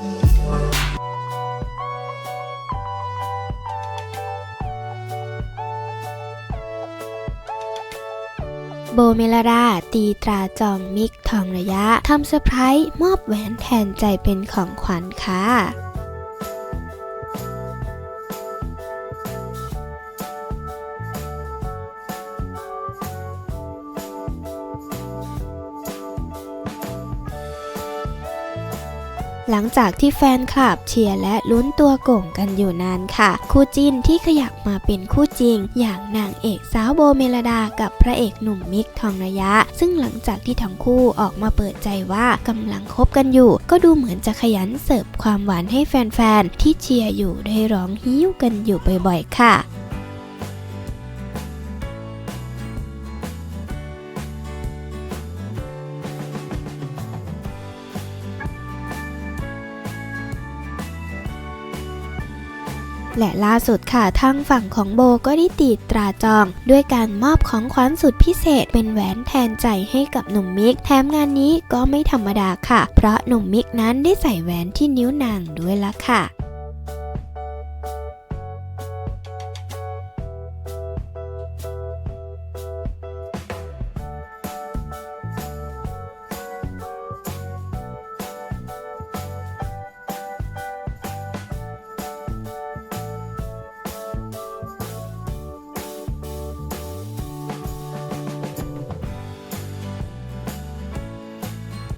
Thank โบเมลดาตีตราจองมิกทองระยะทำเซอร์ไพรส์มอบแหวนแทนใจเป็นของขวัญค่ะ หลังจากที่แฟนคลับเชียร์และลุ้นตัวโก่งกันอยู่นานค่ะ คู่จิ้นที่ขยับมาเป็นคู่จริง อย่างนางเอกสาวโบเมลดากับพระเอกหนุ่มมิกทองระยะ ซึ่งหลังจากที่ทั้งคู่ออกมาเปิดใจว่ากำลังคบกันอยู่ ก็ดูเหมือนจะขยันเสิร์ฟความหวานให้แฟนๆที่เชียร์อยู่ได้ร้องฮิ้วกันอยู่บ่อยๆค่ะ และล่าสุดค่ะทางฝั่งของโบก็ได้ตีตราจอง ด้วยการมอบของขวัญสุดพิเศษ เป็นแหวนแทนใจให้กับหนุ่มมิก แถมงานนี้ก็ไม่ธรรมดาค่ะ เพราะหนุ่มมิกนั้นได้ใส่แหวนที่นิ้วนางด้วยละค่ะ